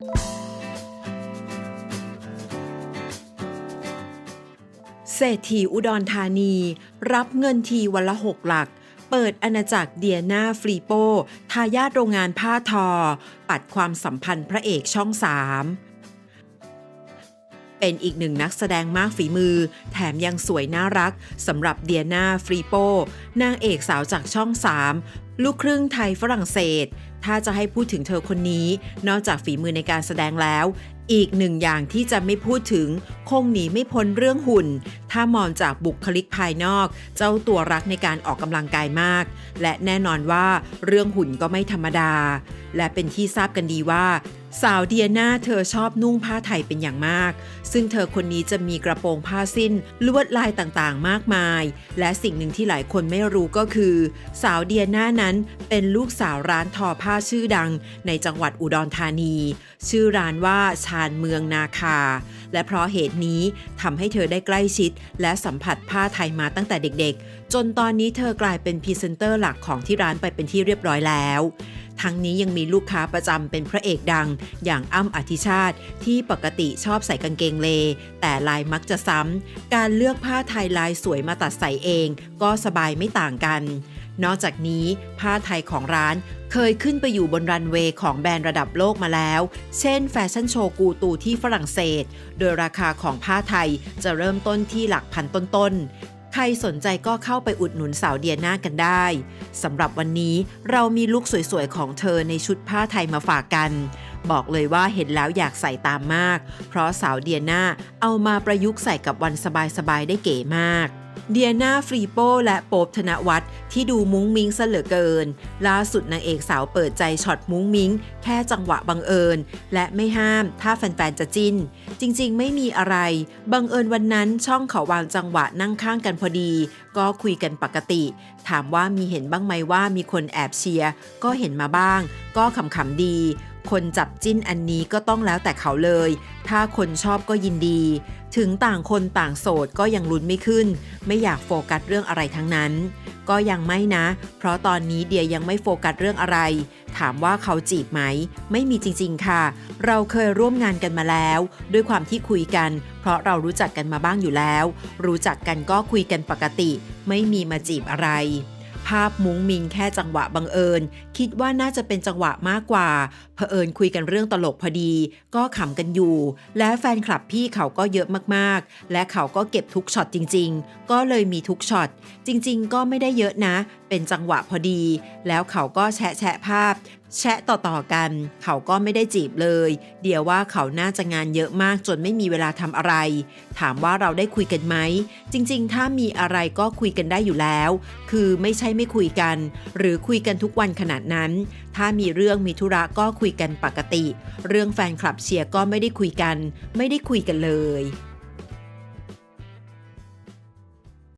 เศรษฐีอุดรธานี รับเงินทีวันละหกหลัก เปิดอาณาจักรเดียนาฟรีโปทายาทโรงงานผ้าทอ ปัดความสัมพันธ์พระเอกช่องสามเป็นอีกหนึ่งนักแสดงมากฝีมือ แถมยังสวยน่ารักสำหรับเดียนาฟรีโปนางเอกสาวจากช่อง 3 ลูกครึ่งไทยฝรั่งเศส ถ้าจะให้พูดถึงเธอคนนี้ นอกจากฝีมือในการแสดงแล้ว อีกหนึ่งอย่างที่จะไม่พูดถึง คงหนีไม่พ้นเรื่องหุ่น ถ้ามองจากบุคลิกภายนอก เจ้าตัวรักในการออกกำลังกายมาก และแน่นอนว่าเรื่องหุ่นก็ไม่ธรรมดา และเป็นที่ทราบกันดีว่า สาวเดียนาเธอชอบนุ่งผ้าไทยเป็นอย่างมาก ซึ่งเธอคนนี้จะมีกระโปรงผ้าสิ้นลวดลายต่างๆ มากมาย และสิ่งหนึ่งที่หลายคนไม่รู้ก็คือ สาวเดียนานั้นเป็นลูกสาวร้านทอผ้าชื่อดัง ในจังหวัดอุดรธานี ชื่อร้านว่าชาญเมืองนาคา และเพราะเหตุนี้ทำให้เธอได้ใกล้ชิด และสัมผัสผ้าไทยมาตั้งแต่เด็กๆ จนตอนนี้เธอกลายเป็นพรีเซนเตอร์หลักของที่ร้านไปเป็นที่เรียบร้อยแล้วทั้งนี้ยังมีลูกค้าประจำเป็นพระเอกดัง อย่างอ้ำอธิชาติ ที่ปกติชอบใส่กางเกงเล แต่ลายมักจะซ้ำ การเลือกผ้าไทยลายสวยมาตัดใส่เอง ก็สบายไม่ต่างกัน นอกจากนี้ผ้าไทยของร้านเคยขึ้นไปอยู่บนรันเวย์ของแบรนด์ระดับโลกมาแล้ว เช่นแฟชั่นโชว์กูตูที่ฝรั่งเศส โดยราคาของผ้าไทยจะเริ่มต้นที่หลักพันต้นๆ ใครสนใจก็เข้าไปอุดหนุนสาวเดียนากันได้สำหรับวันนี้เรามีลุคสวยๆ ของเธอในชุดผ้าไทยมาฝากกัน บอกเลยว่าเห็นแล้วอยากใส่ตามมาก เพราะสาวเดียนาเอามาประยุกต์ใส่กับวันสบายๆ ได้เก๋มาก เดียนาฟรีโปและโป๊บธนวัฒน์ที่ดูมุ้งมิ้งซะเหลือเกิน ล่าสุดนางเอกสาวเปิดใจช็อตมุ้งมิ้ง แค่จังหวะบังเอิญ และไม่ห้ามถ้าแฟนๆจะจิ้น จริงๆ ไม่มีอะไร บังเอิญวันนั้นช่องเขาวางจังหวะนั่งข้างกันพอดี ก็คุยกันปกติ ถามว่ามีเห็นบ้างไหมว่ามีคนแอบเชียร์ก็เห็นมาบ้าง ก็ขำๆดี คนจับจิ้นอันนี้ก็ต้องแล้วแต่เขาเลย ถ้าคนชอบก็ยินดี ถึงต่างคนต่างโสดก็ยังลุ้นไม่ขึ้น ไม่อยากโฟกัสเรื่องอะไรทั้งนั้น ก็ยังไม่นะ เพราะตอนนี้เดียยังไม่โฟกัสเรื่องอะไร ถามว่าเขาจีบไหม ไม่มีจริงๆค่ะ เราเคยร่วมงานกันมาแล้ว ด้วยความที่คุยกัน เพราะเรารู้จักกันมาบ้างอยู่แล้ว รู้จักกันก็คุยกันปกติ ไม่มีมาจีบอะไร ภาพมุ้งมิงแค่จังหวะบังเอิญ คิดว่าน่าจะเป็นจังหวะมากกว่า เผอิญคุยกันเรื่องตลกพอดี ก็ขำกันอยู่ และแฟนคลับพี่เขาก็เยอะมากๆ และเขาก็เก็บทุกช็อตจริง ๆ ก็เลยมีทุกช็อต จริง ๆ ก็ไม่ได้เยอะนะ เป็นจังหวะพอดี แล้วเขาก็แชะแชะภาพ แชะต่อๆกัน เขาก็ไม่ได้จีบเลย เดี๋ยวว่าเขาน่าจะงานเยอะมากจนไม่มีเวลาทำอะไร ถามว่าเราได้คุยกันไหม จริงๆ ถ้ามีอะไรก็คุยกันได้อยู่แล้ว คือไม่ใช่ไม่คุยกัน หรือคุยกันทุกวันขนาดนั้น ถ้ามีเรื่องมีธุระก็คุยกันปกติ เรื่องแฟนคลับเชียร์ก็ไม่ได้คุยกัน ไม่ได้คุยกันเลย